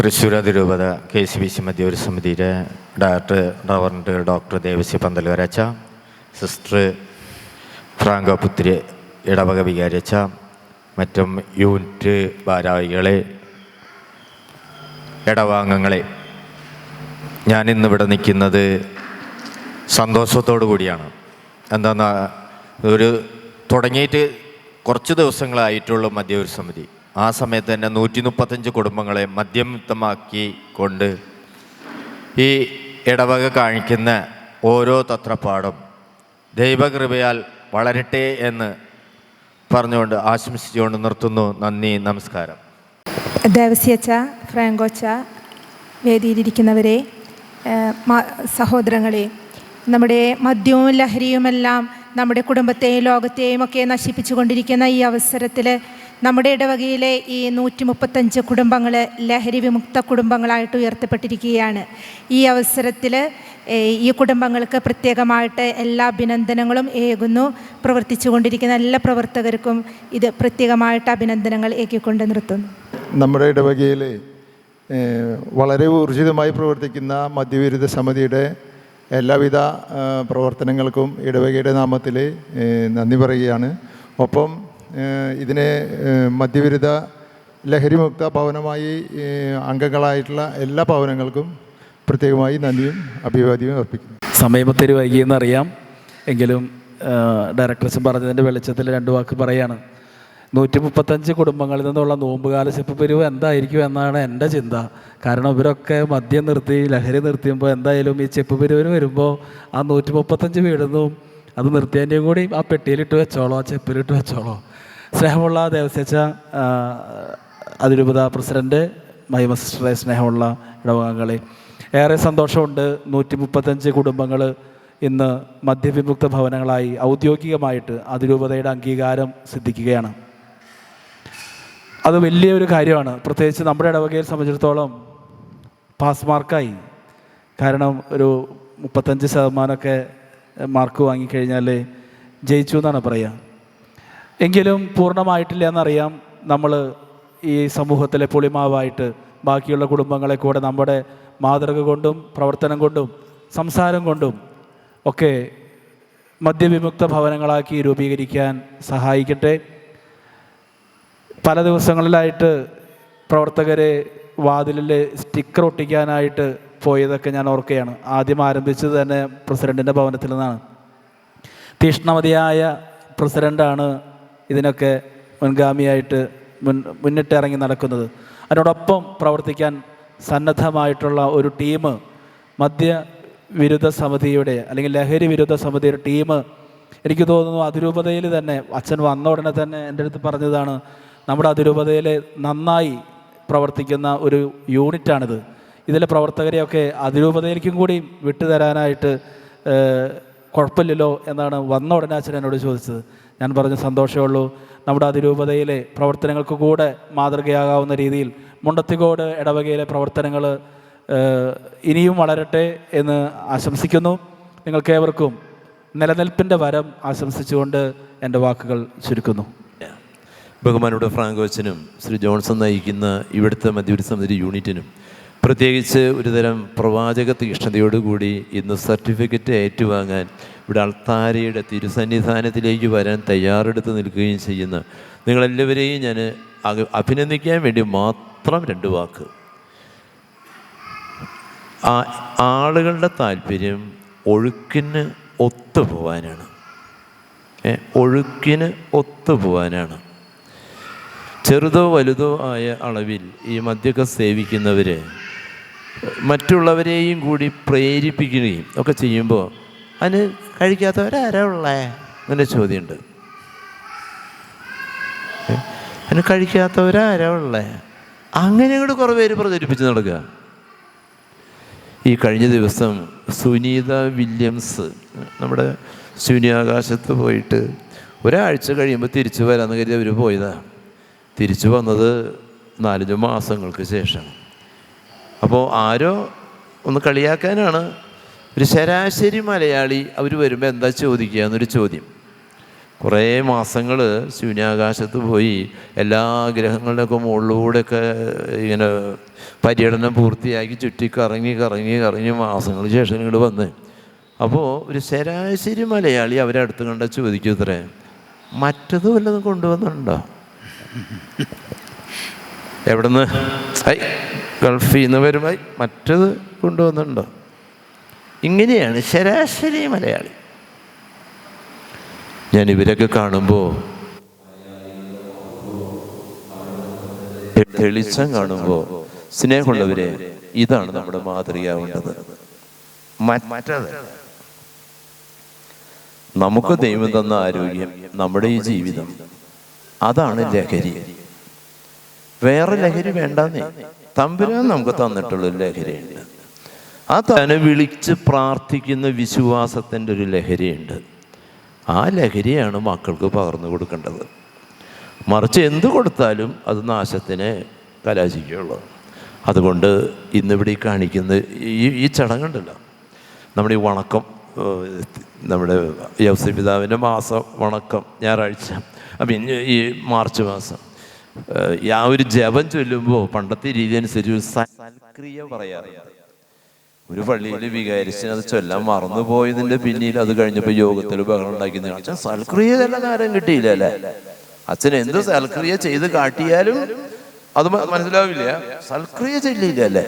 തൃശ്ശൂർ അതിരൂപത K C B C മധ്യവര സമിതിയുടെ ഡയറക്ടർ ഡവർണർ ഡോക്ടർ ദേവസ്യ പന്തലുവരച്ച സിസ്റ്റർ ഫ്രാങ്കോ പുത്രി ഇടവക വികാരിച്ച മറ്റും യൂണിറ്റ് ഭാരവാഹികളെ ഇടവാംഗങ്ങളെ. ഞാൻ ഇന്നിവിടെ നിൽക്കുന്നത് സന്തോഷത്തോടു കൂടിയാണ്. എന്താണെന്നാ ഒരു തുടങ്ങിയിട്ട് കുറച്ച് ദിവസങ്ങളായിട്ടുള്ള മധ്യവര സമിതി. ആ സമയത്ത് തന്നെ നൂറ്റി മുപ്പത്തഞ്ച് കുടുംബങ്ങളെ മദ്യമുക്തമാക്കി കൊണ്ട് ഈ ഇടവക കാണിക്കുന്ന ഓരോ തത്രപ്പാടും ദൈവകൃപയാൽ വളരട്ടെ എന്ന് പറഞ്ഞുകൊണ്ട് ആശംസിച്ചുകൊണ്ട് നിർത്തുന്നു. നന്ദി നമസ്കാരം. ദേവസ്യച്ച ഫ്രാങ്കോച്ച വേദിയിലിരിക്കുന്നവരെ സഹോദരങ്ങളെ നമ്മുടെ മദ്യവും ലഹരിയുമെല്ലാം നമ്മുടെ കുടുംബത്തെയും ലോകത്തെയും ഒക്കെ നശിപ്പിച്ചു കൊണ്ടിരിക്കുന്ന ഈ അവസരത്തിൽ നമ്മുടെ ഇടവകയിലെ ഈ നൂറ്റി മുപ്പത്തഞ്ച് കുടുംബങ്ങൾ ലഹരി വിമുക്ത കുടുംബങ്ങളായിട്ട് ഉയർത്തപ്പെട്ടിരിക്കുകയാണ്. ഈ അവസരത്തിൽ ഈ കുടുംബങ്ങൾക്ക് പ്രത്യേകമായിട്ട് എല്ലാ അഭിനന്ദനങ്ങളും ഏകുന്നു. പ്രവർത്തിച്ചു കൊണ്ടിരിക്കുന്ന എല്ലാ പ്രവർത്തകർക്കും ഇത് പ്രത്യേകമായിട്ട് അഭിനന്ദനങ്ങൾ ഏകിക്കൊണ്ട് നിർത്തുന്നു. നമ്മുടെ ഇടവകയിലെ വളരെ ഊർജിതമായി പ്രവർത്തിക്കുന്ന മദ്യവിരുദ്ധ സമിതിയുടെ എല്ലാവിധ പ്രവർത്തനങ്ങൾക്കും ഇടവകയുടെ നാമത്തിൽ നന്ദി പറയുകയാണ്. ഒപ്പം ഇതിനെ മദ്യവിരുദ്ധ ലഹരിമുക്ത ഭവനമായി അംഗങ്ങളായിട്ടുള്ള എല്ലാ ഭവനങ്ങൾക്കും പ്രത്യേകമായി നന്ദിയും അഭിവാദ്യവും അർപ്പിക്കുന്നു. സമയം ഒത്തിരി വൈകിയെന്നറിയാം. എങ്കിലും ഡയറക്ടർസ് പറഞ്ഞതിന്റെ വെളിച്ചത്തിൽ രണ്ട് വാക്ക് പറയാണ്. നൂറ്റി മുപ്പത്തഞ്ച് കുടുംബങ്ങളിൽ നിന്നുള്ള നോമ്പുകാല ചെപ്പ് പിരിവ് എന്തായിരിക്കും എന്നാണ് എന്റെ ചിന്ത. കാരണം ഇവരൊക്കെ മദ്യം നിർത്തി ലഹരി നിർത്തിയുമ്പോൾ എന്തായാലും ഈ ചെപ്പ് പിരിവിന് വരുമ്പോൾ ആ നൂറ്റി മുപ്പത്തഞ്ച് വീടുന്നും അത് നിർത്തിയതിന്റെയും കൂടി ആ പെട്ടിയിലിട്ട് വെച്ചോളോ ആ ചെപ്പിലിട്ട് വെച്ചോളോ. സ്നേഹമുള്ള ദേവസ്യച്ച അതിരൂപത പ്രസിഡന്റ് മഹിമ സിസ്റ്ററെ സ്നേഹമുള്ള ഇടവകങ്ങളെ ഏറെ സന്തോഷമുണ്ട്. നൂറ്റി മുപ്പത്തഞ്ച് കുടുംബങ്ങൾ ഇന്ന് മദ്യവിമുക്ത ഭവനങ്ങളായി ഔദ്യോഗികമായിട്ട് അതിരൂപതയുടെ അംഗീകാരം സിദ്ധിക്കുകയാണ്. അത് വലിയൊരു കാര്യമാണ്. പ്രത്യേകിച്ച് നമ്മുടെ ഇടവകയെ സംബന്ധിച്ചിടത്തോളം പാസ് മാർക്കായി. കാരണം ഒരു മുപ്പത്തഞ്ച് ശതമാനമൊക്കെ മാർക്ക് വാങ്ങിക്കഴിഞ്ഞാൽ ജയിച്ചു എന്നാണ് പറയുക. എങ്കിലും പൂർണമായിട്ടില്ല എന്നറിയാം നമ്മൾ ഈ സമൂഹത്തിലെ പുളിമാവായിട്ട് ബാക്കിയുള്ള കുടുംബങ്ങളെ കൂടെ നമ്മുടെ മാതൃക കൊണ്ടും പ്രവർത്തനം കൊണ്ടും സംസാരം കൊണ്ടും ഒക്കെ മദ്യവിമുക്ത ഭവനങ്ങളാക്കി രൂപീകരിക്കാൻ സഹായിക്കട്ടെ. പല ദിവസങ്ങളിലായിട്ട് പ്രവർത്തകരെ വാതിലിൽ സ്റ്റിക്കർ ഒട്ടിക്കാനായിട്ട് പോയതൊക്കെ ഞാൻ ഓർക്കുകയാണ്. ആദ്യം ആരംഭിച്ചത് തന്നെ പ്രസിഡന്റിന്റെ ഭവനത്തിൽ നിന്നാണ്. തീഷ്ണമതിയായ പ്രസിഡന്റാണ് ഇതിനൊക്കെ മുൻഗാമിയായിട്ട് മുൻ മുന്നിട്ടിറങ്ങി നടക്കുന്നത്. അതിനോടൊപ്പം പ്രവർത്തിക്കാൻ സന്നദ്ധമായിട്ടുള്ള ഒരു ടീം മദ്യ വിരുദ്ധ സമിതിയുടെ അല്ലെങ്കിൽ ലഹരി വിരുദ്ധ സമിതിയുടെ ടീം എനിക്ക് തോന്നുന്നു അതിരൂപതയിൽ തന്നെ അച്ഛൻ വന്ന ഉടനെ തന്നെ എന്റെ അടുത്ത് പറഞ്ഞതാണ് നമ്മുടെ അതിരൂപതയിൽ നന്നായി പ്രവർത്തിക്കുന്ന ഒരു യൂണിറ്റാണിത്. ഇതിലെ പ്രവർത്തകരെയൊക്കെ അതിരൂപതയിലേക്കും കൂടി വിട്ടുതരാനായിട്ട് കുഴപ്പമില്ലല്ലോ എന്നാണ് വന്ന ഉടനെ അച്ഛൻ എന്നോട് ചോദിച്ചത്. ഞാൻ പറഞ്ഞ സന്തോഷമേ ഉള്ളൂ. നമ്മുടെ അതിരൂപതയിലെ പ്രവർത്തനങ്ങൾക്ക് കൂടെ മാതൃകയാകാവുന്ന രീതിയിൽ മുണ്ടത്തിക്കോട് ഇടവകയിലെ പ്രവർത്തനങ്ങൾ ഇനിയും വളരട്ടെ എന്ന് ആശംസിക്കുന്നു. നിങ്ങൾക്കേവർക്കും നിലനിൽപ്പിന്റെ വരം ആശംസിച്ചുകൊണ്ട് എന്റെ വാക്കുകൾ ചുരുക്കുന്നു. ബഹുമാനോട് ഫ്രാങ്കോച്ചനും ശ്രീ ജോൺസൺ നയിക്കുന്ന ഇവിടുത്തെ മധ്യവരി സമിതി യൂണിറ്റിനും പ്രത്യേകിച്ച് ഒരുതരം പ്രവാചക തീക്ഷ്ണതയോടുകൂടി ഇന്ന് സർട്ടിഫിക്കറ്റ് ഏറ്റുവാങ്ങാൻ ഇവിടെ അൾത്താരയുടെ തിരുസന്നിധാനത്തിലേക്ക് വരാൻ തയ്യാറെടുത്ത് നിൽക്കുകയും ചെയ്യുന്ന. നിങ്ങളെല്ലാവരെയും ഞാൻ അഭിനന്ദിക്കാൻ വേണ്ടി മാത്രം രണ്ട് വാക്ക്. ആ ആളുകളുടെ താല്പര്യം ഒഴുക്കിന് ഒത്തുപോവാനാണ്. ഒഴുക്കിന് ഒത്തുപോവാനാണ്. ചെറുതോ വലുതോ ആയ അളവിൽ ഈ മദ്യമൊക്കെ സേവിക്കുന്നവർ മറ്റുള്ളവരെയും കൂടി പ്രേരിപ്പിക്കുകയും ഒക്കെ ചെയ്യുമ്പോൾ അതിന് കഴിക്കാത്തവരാരാ ഉള്ളേ അങ്ങനെ ചോദ്യമുണ്ട്? അതിന് കഴിക്കാത്തവരാരാ ഉള്ളേ അങ്ങനെ കൂടെ കുറേ പേര് പ്രചരിപ്പിച്ച് നടക്കുക. ഈ കഴിഞ്ഞ ദിവസം സുനീത വില്യംസ് നമ്മുടെ ശൂന്യാകാശത്ത് പോയിട്ട് ഒരാഴ്ച കഴിയുമ്പോൾ തിരിച്ചു വരാമെന്ന് കരുതി അവർ പോയതാണ് തിരിച്ചു വന്നത് നാലഞ്ച് മാസങ്ങൾക്ക് ശേഷം. അപ്പോൾ ആരോ ഒന്ന് കളിയാക്കാനാണ്. ഒരു ശരാശരി മലയാളി അവർ വരുമ്പോൾ എന്താ ചോദിക്കുക എന്നൊരു ചോദ്യം. കുറേ മാസങ്ങൾ ശൂന്യാകാശത്ത് പോയി എല്ലാ ഗ്രഹങ്ങളുടെയൊക്കെ മുകളിലൂടെയൊക്കെ ഇങ്ങനെ പര്യടനം പൂർത്തിയാക്കി ചുറ്റി കറങ്ങി കറങ്ങി കറങ്ങി മാസങ്ങൾക്ക് ശേഷം ഇങ്ങോട്ട് വന്ന്. അപ്പോൾ ഒരു ശരാശരി മലയാളി അവരെ അടുത്ത് കണ്ട ചോദിക്കും ഇത്രേ. മറ്റത് വല്ലതും കൊണ്ടുവന്നിട്ടുണ്ടോ? എവിടുന്ന്? ഐ ഗൾഫിൽ നിന്ന് വരുമ്പോൾ മറ്റത് കൊണ്ടുവന്നിട്ടുണ്ടോ? ഇങ്ങനെയാണ് ശരാശരി മലയാളി. ഞാൻ ഇവരൊക്കെ കാണുമ്പോൾ തെളിച്ചം കാണുമ്പോൾ സ്നേഹമുള്ളവരെ ഇതാണ് നമ്മുടെ മാതൃകയാവേണ്ടത്. മറ്റത് നമുക്ക് ദൈവം തന്ന ആരോഗ്യം നമ്മുടെ ഈ ജീവിതം. അതാണ് ലഹരി. വേറെ ലഹരി വേണ്ടെന്നേ. തമ്പുരാൻ നമുക്ക് തന്നിട്ടുള്ളൊരു ലഹരിയുണ്ട്. ആ തന്നെ വിളിച്ച് പ്രാർത്ഥിക്കുന്ന വിശ്വാസത്തിന്റെ ഒരു ലഹരിയുണ്ട്. ആ ലഹരിയാണ് മക്കൾക്ക് പകർന്നു കൊടുക്കേണ്ടത്. മറിച്ച് എന്ത് കൊടുത്താലും അത് നാശത്തിനെ കലാശിക്കുകയുള്ളൂ. അതുകൊണ്ട് ഇന്നിവിടെ കാണിക്കുന്ന ഈ ഈ ചടങ്ങുണ്ടല്ലോ നമ്മുടെ ഈ വണക്കം നമ്മുടെ യൗസി പിതാവിന്റെ മാസം വണക്കം ഞായറാഴ്ച അപ്പം ഈ മാർച്ച് മാസം. ആ ഒരു ജപം ചൊല്ലുമ്പോൾ പണ്ടത്തെ രീതി അനുസരിച്ച് സൽക്രിയ പറയാറുണ്ട്. ഒരു പള്ളിയിൽ വികാരിച്ചിന് അത് ചൊല്ലാൻ മറന്നുപോയതിന്റെ പിന്നിൽ അത് കഴിഞ്ഞപ്പോൾ യോഗത്തിൽ ബഹളം ഉണ്ടാക്കി അച്ഛൻ സൽക്രിയ തന്നെ നേരം കിട്ടിയില്ല അല്ലേ? അച്ഛൻ എന്ത് സൽക്രിയ ചെയ്ത് കാട്ടിയാലും അത് മനസ്സിലാവില്ല. സൽക്രിയ ചെല്ലില്ല അല്ലേ?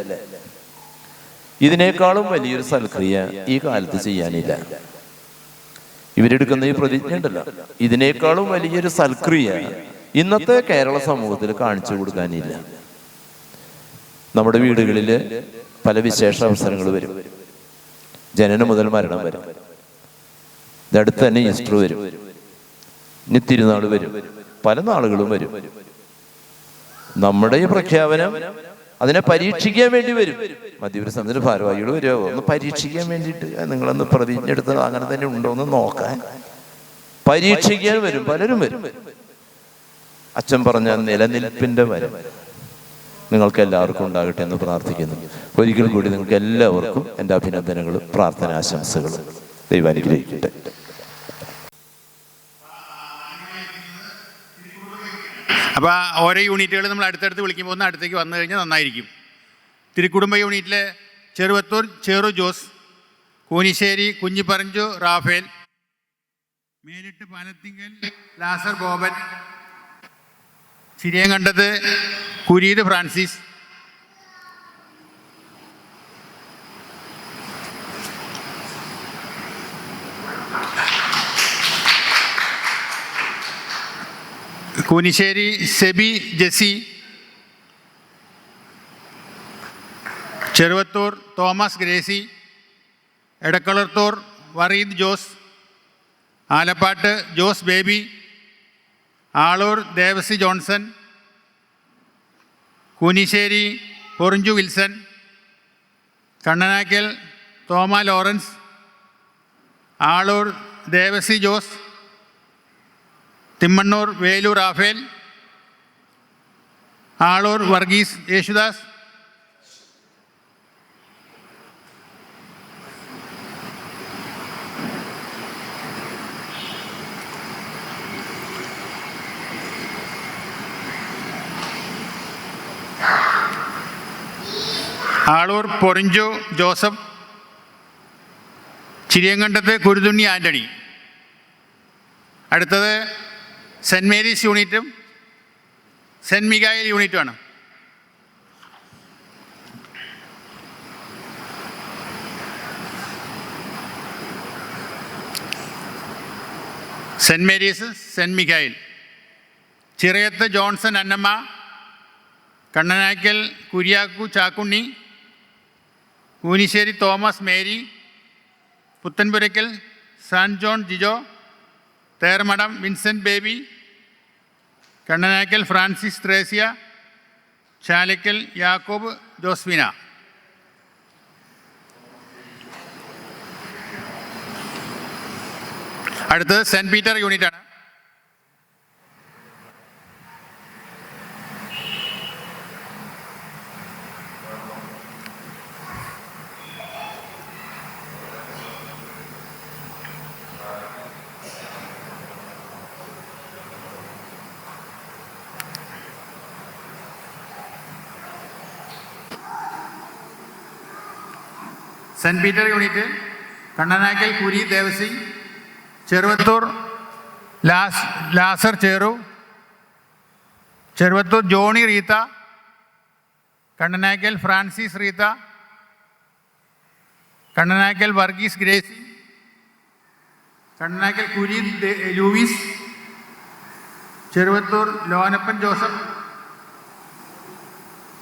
ഇതിനേക്കാളും വലിയൊരു സൽക്രിയ ഈ കാലത്ത് ചെയ്യാനില്ല. ഇവരെടുക്കുന്ന ഈ പ്രതിജ്ഞ ഉണ്ടല്ലോ. ഇതിനേക്കാളും വലിയൊരു സൽക്രിയ ഇന്നത്തെ കേരള സമൂഹത്തിൽ കാണിച്ചു കൊടുക്കാനില്ല. നമ്മുടെ വീടുകളിൽ പല വിശേഷ അവസരങ്ങൾ വരും. ജനനം മുതൽ മരണം വരും. ഇതടുത്ത് തന്നെ ഈസ്റ്റർ വരും. ഇനി തിരുനാൾ വരും. പല നാളുകളും വരും. നമ്മുടെ ഈ പ്രഖ്യാപനം അതിനെ പരീക്ഷിക്കാൻ വേണ്ടി വരും. മധ്യപുര സമിതിയുടെ ഭാരവാഹികൾ വരുമോ ഒന്ന് പരീക്ഷിക്കാൻ വേണ്ടിയിട്ട് നിങ്ങളൊന്ന് പ്രതിജ്ഞ എടുത്തത് അങ്ങനെ തന്നെ ഉണ്ടോ എന്ന് നോക്കാൻ. പരീക്ഷിക്കാൻ വരും. പലരും വരും. അച്ഛൻ പറഞ്ഞ നിലനിൽപ്പിന്റെ വരം നിങ്ങൾക്ക് എല്ലാവർക്കും ഉണ്ടാകട്ടെ എന്ന് പ്രാർത്ഥിക്കുന്നു. ഒരിക്കൽ കൂടി നിങ്ങൾക്ക് എല്ലാവർക്കും എന്റെ അഭിനന്ദനങ്ങളും പ്രാർത്ഥനാശംസകളും ദൈവാനുഗ്രഹിക്കട്ടെ അപ്പൊ അപ്പോൾ ഓരോ യൂണിറ്റുകൾ നമ്മൾ അടുത്തടുത്ത് വിളിക്കുമ്പോൾ ഒന്ന് അടുത്തേക്ക് വന്നു കഴിഞ്ഞാൽ നന്നായിരിക്കും. തിരുക്കുടുംബ യൂണിറ്റിലെ ചെറുവത്തൂർ ചെറു ജോസ് കൂനിശ്ശേരി കുഞ്ഞിപ്പറഞ്ചു റാഫേൽ മേലിട്ട് പാലത്തിങ്കൽ ലാസർ Boban Chiriyankandath കുരീത് Francis. Koonisseri SEBI Jessy Cheruvathur Thomas Gracy. Edakkalathur Vareed Jose. Alappad Jose baby. Aloor Devasi Johnson Koonisseri Porinju Wilson Kannanakkal Thoma Lawrence Aloor Devasi Jose തിമ്മണ്ണൂർ Velur Rafale Aloor Varghese Yesudas Aloor Porinju Joseph Chiriyankandath Kuruthunni Antony അടുത്തത് സെന്റ് മേരീസ് യൂണിറ്റും Saint Miguel യൂണിറ്റുമാണ്. Saint Mary's Saint Michael Chirayath Johnson Annamma Kannanaikkal Kuriakku Chakkunni Koonisseri Thomas Mary Puthenpurakkal San John Jijo Thermadom Vincent Baby Kannanaikkal Francis Thresia Chalakkal Yakob Josmina അടുത്തത് Saint Peter യൂണിറ്റാണ്. Saint Peter unit Kannanakkal Kuri Devassy Cheruvathur Las ലാസർ Cheru Cheruvathur Johnny Reetha Kannanakkal Francis Reetha Kannanakkal Varghese Gracy Kannanakkal Kuri Luis Cheruvathur Lonappan Joseph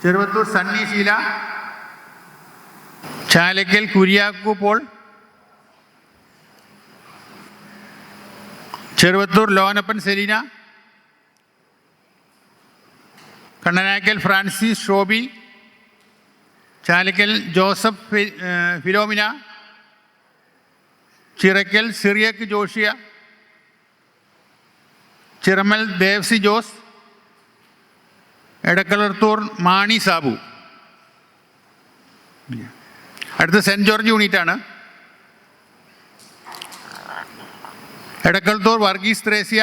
Cheruvathur Sunny Sheela Chalakkal Kuriakku Paul Cheruvathur Lonappan Selina Kannanakkal Francis Shoby Chalakkal Joseph Philomena Chirakkal സിറിയക്ക് ജോഷിയ ചിറമൽ ദേവ്സി ജോസ് എടക്കളർത്തൂർ മാണി സാബു. അടുത്ത Saint George യൂണിറ്റാണ്. എടക്കൽത്തൂർ Varghese Thresia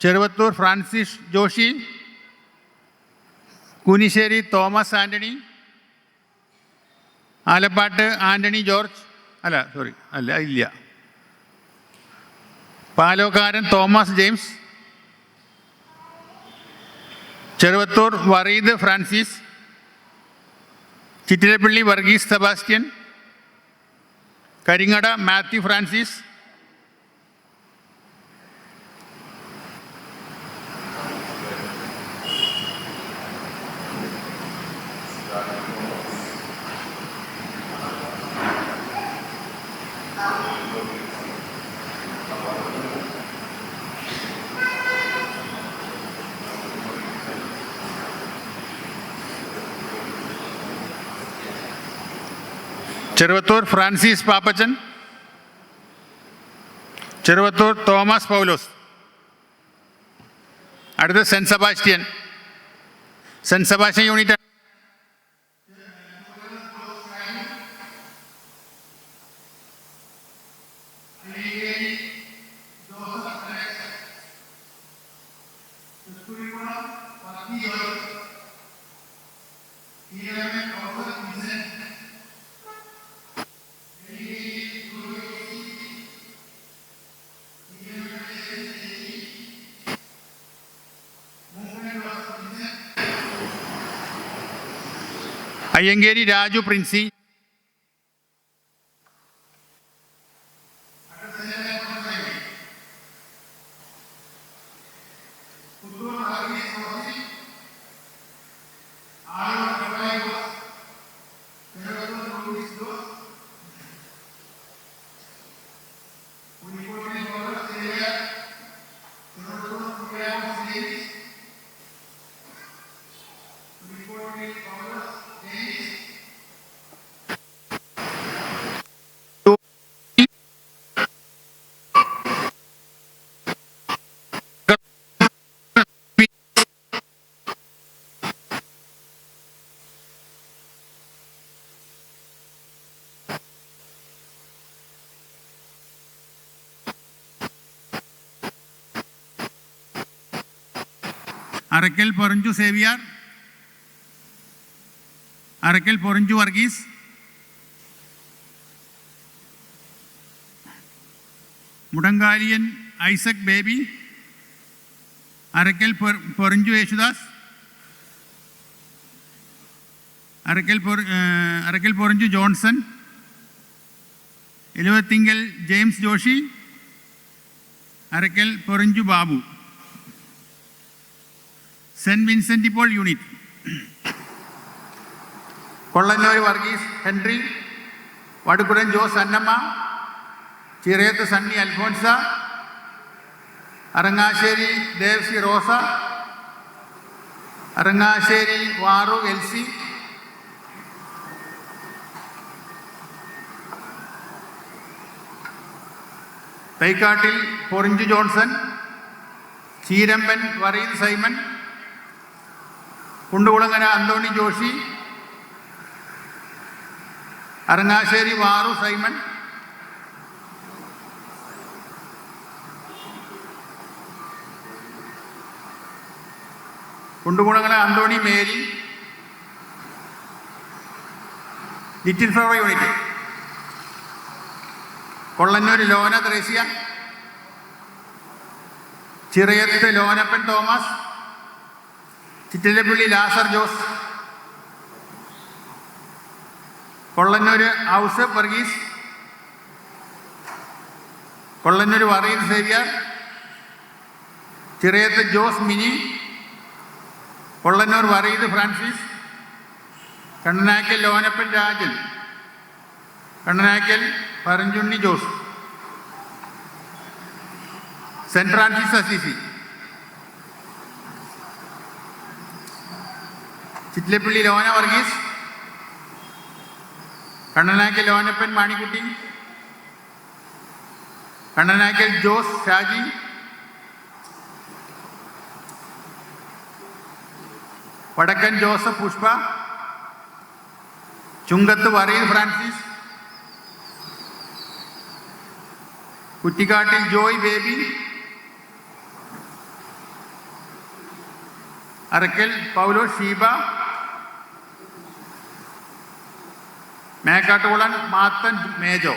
Cheruvathur Francis Joshi Kunisseri Thomas Antony Alappat Antony George അല്ല sorry അല്ല ഇല്ല. Palokkaran Thomas James Cheruvathur Vareed Francis Chittilappilly Varghese Sebastian Karingada Mathew Francis Cheruvathur Francis Pappachan. Cheruvathur Thomas Paulose. അടുത്ത Saint Sebastian. Saint Sebastian unit Ayyankeri Raju Princy Arakkal Poranju Xavier. Arakkal Poranju Varghese. Mudankaliyan Isaac Baby. Arakkal Poranju Yesudas. Arakkal Arakkal Poranju Johnson. Eluvathingal James Joshi. Arakkal Poranju Babu. Saint Vincent ഇപ്പോൾ unit. Kollannur Varghese Henry Vadukkudan Jose Annamma Chirayath Sunny Alphonsa Arangassery Devasi Rosa Arangassery Vaaru Elsy Thaikattil Porinju Johnson Cheeramban Vareed Simon Kundukulangara Anthony Joshi Arangassery Vaaru Simon Kundukulangara Anthony Mary little flower unit Kollannur Lona Thresia Chirayath Lonappan Thomas Chittilappilly Lazar Jose. Kollannur house Varghese. Kollannur Vareed Xavier. Chirayath Jose Mini. Kollannur Vareed Francis. Kannanakkal Lonappan Rajan. Kannanakkal Paranjunni Jose. Saint Francis Assisi. Chittilappilly Lona Varghese. Kannanakkal Lonappan Manikkutty. Kannanakkal Jose Shaji Vadakkan Joseph Pushpa. Chungath Vareed Francis. Kuttikattil Joy Baby. Arakkal Paulo Sheeba. Mekkattukulan Mathan Mejo?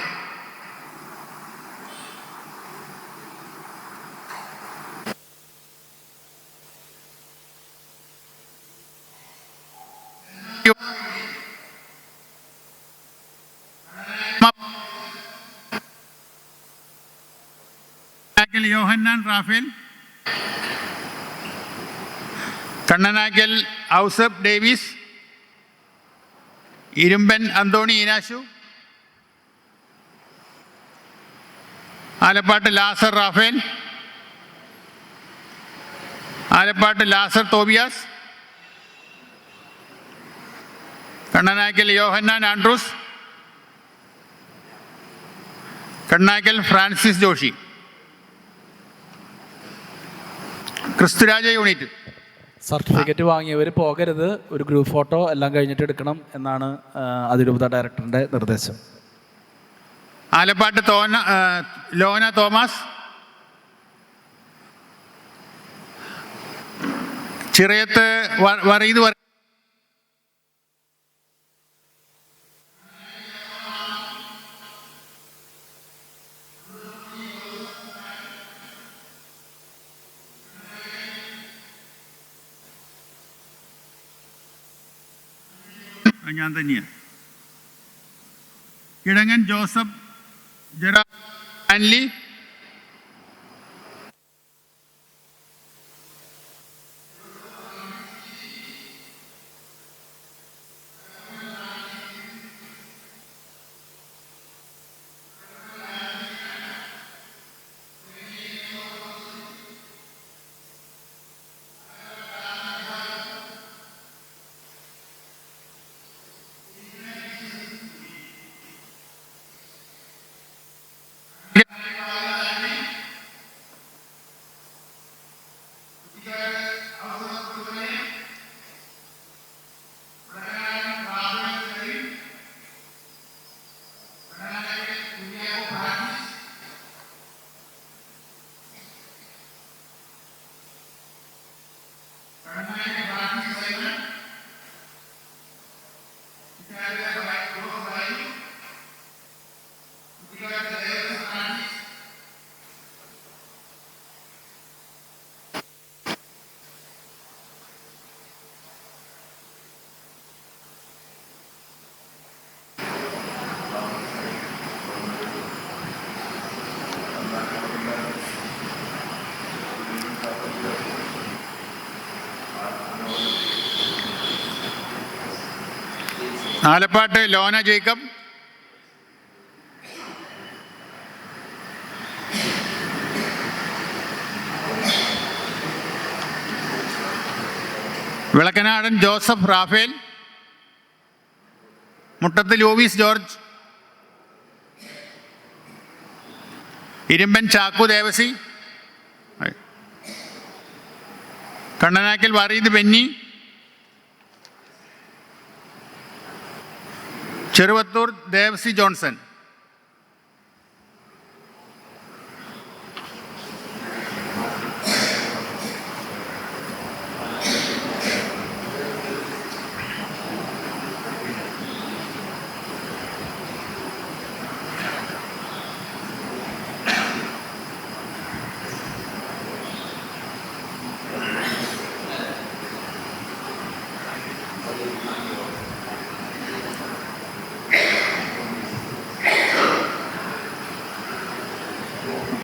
Kannanakkal Yohannan Raphael. Kannanakkal Ousaph Davis. Irumban Anthony Eenashu Alappat Lazar Raphael. Alappat Lazar Tobias. Kannanakkal Yohannan Andrews. Kannaikkal Francis Joshi. Kristuraja unit. Certificate വാങ്ങിയവർ പോകരുത്. ഒരു group photo എല്ലാം കഴിഞ്ഞിട്ട് എടുക്കണം എന്നാണ് അതിരൂപത ഡയറക്ടറിന്റെ നിർദ്ദേശം. ആലപ്പാട്ട് തോന Lona Thomas. Chirayath വ- ഞാൻ തന്നെയാണ് കിഴങ്ങൻ Joseph Jera Alappatt Lona Jacob. Vilakkanadan Joseph Raphael. Muttath Louis George. Irumban Chakku Devasi. Kannanakkal Vareed Benny. Cheruvathur Devasi Johnson.